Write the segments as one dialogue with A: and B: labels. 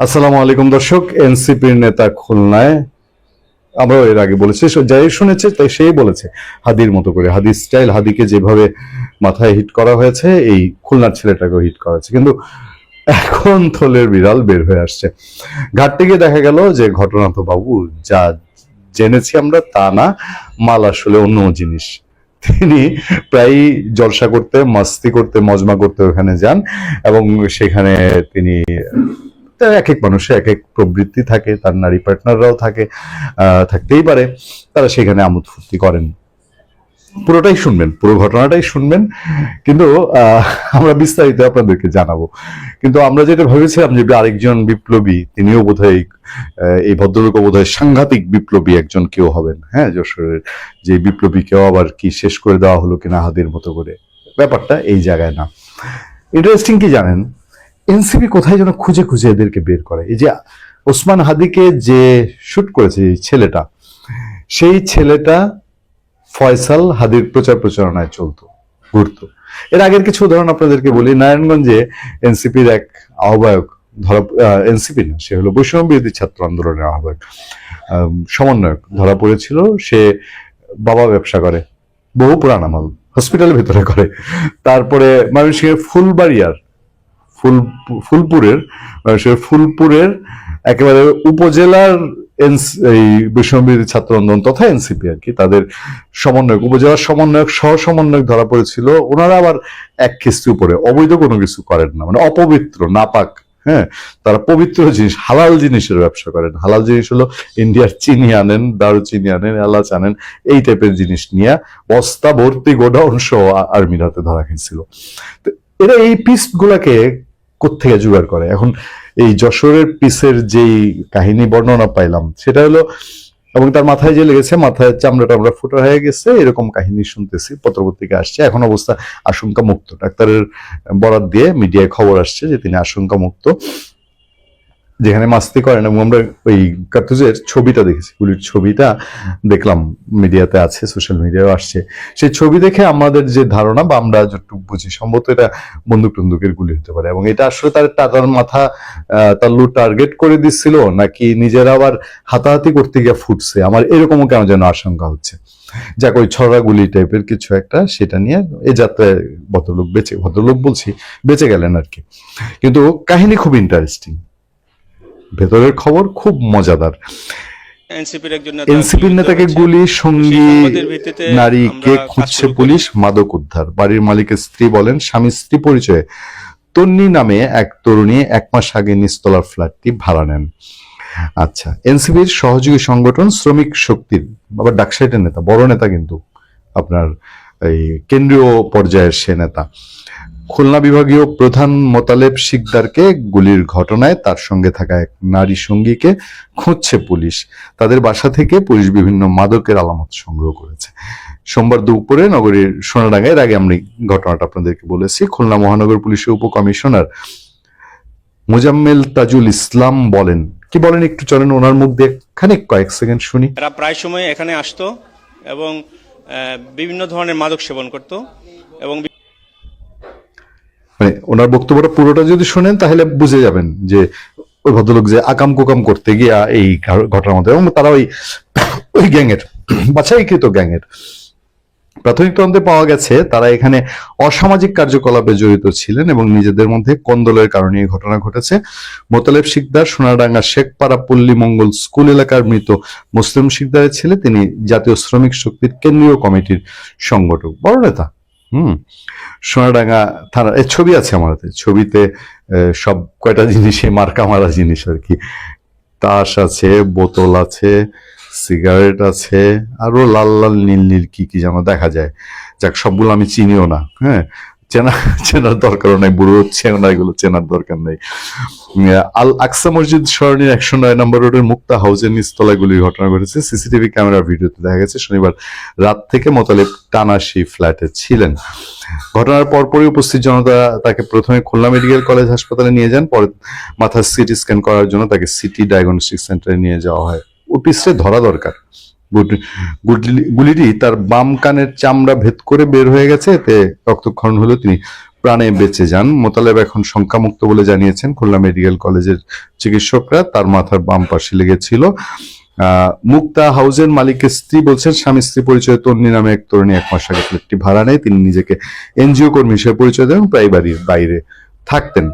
A: আসসালামু আলাইকুম দর্শক, এনসিপির নেতা খুলনায়, আমরাও এর আগে বলেছি যাই শুনেছে, তাই সেই বলেছে, হাদির মতো করে, হাদি স্টাইল, হাদিকে যেভাবে মাথায় হিট করা হয়েছে, এই খুলনার ছেলেটাকেও হিট করা হয়েছে। কিন্তু এখন থলের বিড়াল বের হয়ে আসছে। ঘাট থেকে দেখা গেল যে ঘটনা তো বাবু, যা জেনেছি আমরা তা না, মাল আসলে অন্য জিনিস। তিনি প্রায়ই জলসা করতে, মাস্তি করতে, মজমা করতে ওখানে যান, এবং সেখানে তিনি এক এক মানুষের এক এক প্রবৃত্তি থাকে, তার নারী পার্টনাররাও থাকে থাকতেই পারে। তারা সেখানে আমোদ ফুর্তি করেন। পুরোটাই শুনবেন, পুরো ঘটনাটাই শুনবেন। কিন্তু আমরা বিস্তারিত আপনাদেরকে জানাব। কিন্তু আমরা যেটা ভেবেছিলাম যে আরেকজন বিপ্লবী, তিনিও বোধহয় এই ভদ্রলোকও বোধহয় সাংঘাতিক বিপ্লবী একজন কেউ হবেন। হ্যাঁ যশোরের যে বিপ্লবী কেউ আবার কি শেষ করে দেওয়া হলো কিনা হাতের মতো করে। ব্যাপারটা এই জায়গায় না। ইন্টারেস্টিং কি জানেন? এনসিপি কোথায় যেন খুঁজে খুঁজে এদেরকে বের করে? এই যে ওসমান হাদিকে যে শুট করেছে এই ছেলেটা, সেই ছেলেটা ফয়সাল হাদির প্রচার প্রচারণায় চলতো, ঘুরতো। এর আগের কিছু উদাহরণ আপনাদেরকে বলি। নারায়ণগঞ্জে এনসিপির এক আহ্বায়ক ধরা এনসিপি না, সে হলো বৈষম্য বিরোধী ছাত্র আন্দোলনের আহ্বায়ক। সমন্বয়ক ধরা পড়েছিল। সে বাবা ব্যবসা করে, বহু পুরান আমল, হসপিটালের ভিতরে করে। তারপরে ময়মনসিংহের ফুলবাড়িয়ার ফুল ফুলপুরের মানুষের ফুলপুরের একেবারে উপজেলার এই বৈষম্যবিরোধী ছাত্র আন্দোলন তথা এনসিপি আর কি, তাদের সমন্বয়ক, উপজেলার সমন্বয়ক সহ সমন্বয়ক ধরা পড়েছিল। ওনারা আবার এক খিস্তি উপরে, অবৈধ কোনো কিছু করেন না মানে অপবিত্র, নাপাক হ্যাঁ? তারা পবিত্র জিনিস, হালাল জিনিসের ব্যবসা করেন। হালাল জিনিস হলো ইন্ডিয়ার চিনি আনেন দারু চিনি আনেন, এলাচ আনেন, এই টাইপের জিনিস নিয়ে বস্তা, ভর্তি, গোডাউন সহ আর্মির হাতে ধরা খেয়েছিল তো এরা এই পিস গুলাকে কোত্থেকে জোগাড় করে? এখন এই যশোরের পিসের যেই কাহিনী বর্ণনা পাইলাম, সেটা হলো, এবং তার মাথায় যে লেগেছে, মাথায় চামড়া টামড়া ফুটো হয়ে গেছে, এরকম কাহিনী শুনতেছি, পত্রপত্রিকা আসছে। এখন অবস্থা আশঙ্কা মুক্ত ডাক্তারের বরাত দিয়ে মিডিয়ায় খবর আসছে যে তিনি আশঙ্কা মুক্ত যেখানে মাস্তি করেন এবং আমরা ওই কার্তুজের ছবিটা দেখেছি। গুলির ছবিটা দেখলাম, মিডিয়াতে আছে, সোশ্যাল মিডিয়াও আসছে। সেই ছবি দেখে আমাদের যে ধারণা, বা আমরা যতটুকু বুঝি, সম্ভবত এটা বন্দুক টন্দুকের গুলি হতে পারে। এবং এটা আসলে তার তার মাথা তার লু টার্গেট করে দিচ্ছিল নাকি নিজেরা আবার হাতাহাতি করতে গিয়ে ফুটছে? আমার এরকমও কেন যেন আশঙ্কা হচ্ছে। যাক, ওই ছড়া গুলি টাইপের কিছু একটা, সেটা নিয়ে এ যাত্রায় ভদ্রলোক বেঁচে, ভদ্রলোক বলছি, বেঁচে গেলেন আর কি। কিন্তু কাহিনী খুব ইন্টারেস্টিং ভেতরের খবর খুব মজাদার।
B: এনসিপির
A: নেতাকে গুলি সঙ্গী নারীকে খুঁজছে পুলিশ? মাদক উদ্ধার। বাড়ির মালিকের স্ত্রী বলেন স্বামী স্ত্রী পরিচয়ে। তন্নি নামে এক তরুণী এক মাস আগে নিস্তলার ফ্ল্যাটটি ভাড়া নেন। আচ্ছা এনসিপির সহযোগী সংগঠন শ্রমিক শক্তির আবার ডাকসাইটের নেতা বড় নেতা কিন্তু আপনার এই কেন্দ্রীয় পর্যায়ের সে নেতা। খুলনা বিভাগীয় প্রধান মোতালেব শিকদারকে গুলির ঘটনায় তার সঙ্গে থাকা এক নারী সঙ্গীকে খুঁজছে পুলিশ। তাদের বাসা থেকে পুলিশ বিভিন্ন মাদকের আলামত সংগ্রহ করেছে। সোমবার দুপুরে নগরীর সোনাডাঙ্গায় আগে আমি ঘটনাটা আপনাদেরকে বলেছি, খুলনা মহানগর পুলিশের উপকমিশনার মোজাম্মেল তাজুল ইসলাম বলেন। কি বলেন একটু চলেন ওনার মুখ দিয়ে খানিক কয়েক সেকেন্ড শুনি।
B: এরা প্রায় সময় এখানে আসতো এবং বিভিন্ন ধরনের মাদক সেবন করত এবং
A: মানে ওনার বক্তব্যটা পুরোটা যদি শোনেন, তাহলে বুঝে যাবেন যে ওই ভদ্রলোক যে আকাম কুকাম করতে গিয়া এই ঘটনার মধ্যে, এবং তারা ওই ওই গ্যাংয়ের, বাছাইকৃত গ্যাংয়ের। প্রাথমিক তদন্তে পাওয়া গেছে, তারা এখানে অসামাজিক কার্যকলাপে জড়িত ছিলেন এবং নিজেদের মধ্যে কন্দলের কারণে এই ঘটনা ঘটেছে। মোতালেব শিকদার সোনাডাঙ্গা শেখপাড়া পল্লী মঙ্গল স্কুল এলাকার মৃত মুসলিম শিকদারের ছেলে, তিনি জাতীয় শ্রমিক শক্তির কেন্দ্রীয় কমিটির সংগঠক। বড় নেতা। হুম। সোনাডাঙ্গা থানার এর ছবি আছে আমার হাতে, ছবিতে সব কয়টা জিনিসই মার্কা মারা জিনিস আর কি। তাস আছে, বোতল আছে, সিগারেট আছে, আরও লাল লাল, নীল নীল কি কি যেন দেখা যায়। যাক, সবগুলো আমি চিনিও না হ্যাঁ। চেনা, চেনার দরকারও নাই, বুড়ো হচ্ছে না এগুলো চেনার দরকার নেই। আল আকসা মসজিদ সরণির একশো নয় নম্বর রোডের মুক্তা হাউসের নিচতলায় গুলির ঘটনা ঘটেছে। সিসিটিভি ক্যামেরার ভিডিওতে দেখা গেছে, শনিবার রাত থেকে মোতালেব টানা সেই ফ্ল্যাটে ছিলেন। ঘটনার পরপরই উপস্থিত জনতা তাকে প্রথমে খুলনা মেডিকেল কলেজ হাসপাতালে নিয়ে যান, পরে মাথার সিটি স্ক্যান করার জন্য তাকে সিটি ডায়াগনস্টিক সেন্টারে নিয়ে যাওয়া হয়। ও ধরা দরকার। গুলিটি তার বাম কানের চামড়া ভেদ করে বের হয়ে গেছে, এতে রক্তক্ষরণ হলেও তিনি প্রাণে বেঁচে যান। মোতালেব এখন শঙ্কামুক্ত বলে জানিয়েছেন, খুলনা মেডিকেল কলেজের চিকিৎসকরা তার মাথার বাম পাশে লেগেছিল। মুক্তা হাউসের মালিকের স্ত্রী বলছেন, স্বামী স্ত্রী পরিচয় তন্নি নামে এক তরুণী এক মাস আগে একটি ভাড়া নেয়। তিনি নিজেকে এনজিও কর্মী হিসেবে পরিচয় দেন প্রায় বাড়ির বাইরে থাকতেন।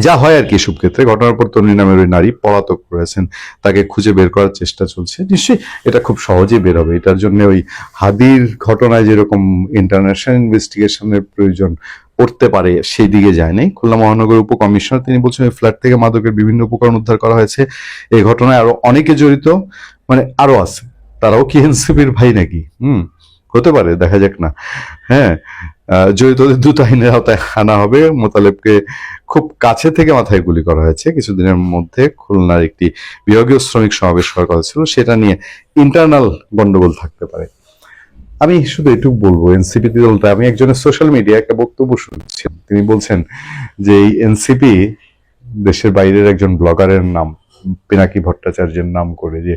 A: যা হয় আর কি এসব ক্ষেত্রে। ঘটনার পর তন্নি নামের ওই নারী পলাতক রয়েছেন। তাকে খুঁজে বের করার চেষ্টা চলছে। নিশ্চয়ই এটা খুব সহজেই বের হবে। এটার জন্য ওই হাদির ঘটনায় যেরকম ইন্টারন্যাশনাল ইনভেস্টিগেশনের প্রয়োজন পড়তে পারে, সেই দিকে যায় নাই। খুলনা মহানগর উপকমিশনার তিনি বলছেন, ওই ফ্ল্যাট থেকে মাদকের বিভিন্ন উপকরণ উদ্ধার করা হয়েছে। এই ঘটনায় আরও অনেকে জড়িত মানে আরও আছে। তারাও কি এনসিপির ভাই নাকি? হুম। হতে পারে, দেখা যাক না। হ্যাঁ জড়িতদের দ্রুত আইনের আওতায় আনা হবে, মোতালেবকে খুব কাছে থেকে মাথায় গুলি করা হয়েছে। কিছুদিনের মধ্যে খুলনার একটি বিভাগীয় শ্রমিক সমাবেশ করার কথা ছিল, সেটা নিয়ে ইন্টারনাল গন্ডগোল থাকতে পারে। আমি শুধু এটুকু বলব এনসিপি দলটা আমি একজনের সোশ্যাল মিডিয়া একটা বক্তব্য শুনছি। তিনি বলছেন যে এই এনসিপি দেশের বাইরের একজন ব্লগারের নাম পিনাকি ভট্টাচার্যের নাম করে যে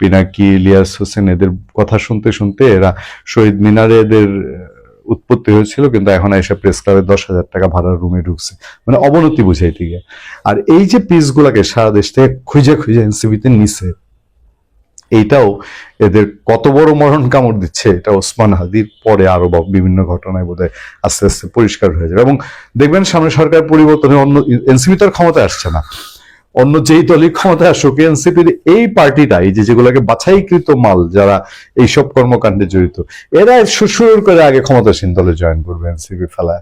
A: পিনাকি, ইলিয়াস হোসেন এদের কথা শুনতে শুনতে এরা শহীদ মিনারে এদের উৎপত্তি হয়েছিল, কিন্তু এখন এসে প্রেস ক্লাবে দশ হাজার টাকা ভাড়ার রুমে ঢুকছে। মানে অবনতি বুঝাই ঠিক আর এই যে পিসগুলাকে সারা দেশ থেকে খুঁজে খুঁজে এনসিবিতে নিছে, এইটাও এদের কত বড় মরণ কামড় দিচ্ছে, এটা ওসমান হাদির পরে আরও বিভিন্ন ঘটনায় বোধহয় আস্তে আস্তে পরিষ্কার হয়ে যাবে। এবং দেখবেন সামনে সরকার পরিবর্তনে অন্য এনসিবি তো আর ক্ষমতায় আসছে না। অন্য যেই দলই ক্ষমতায় আসুক, এনসিপির এই পার্টিটাই যে যেগুলোকে বাছাইকৃত মাল যারা এইসব কর্মকাণ্ডে জড়িত এরা সুর করে আগে ক্ষমতাসীন দলে জয়েন করবে এনসিপি ফেলায়।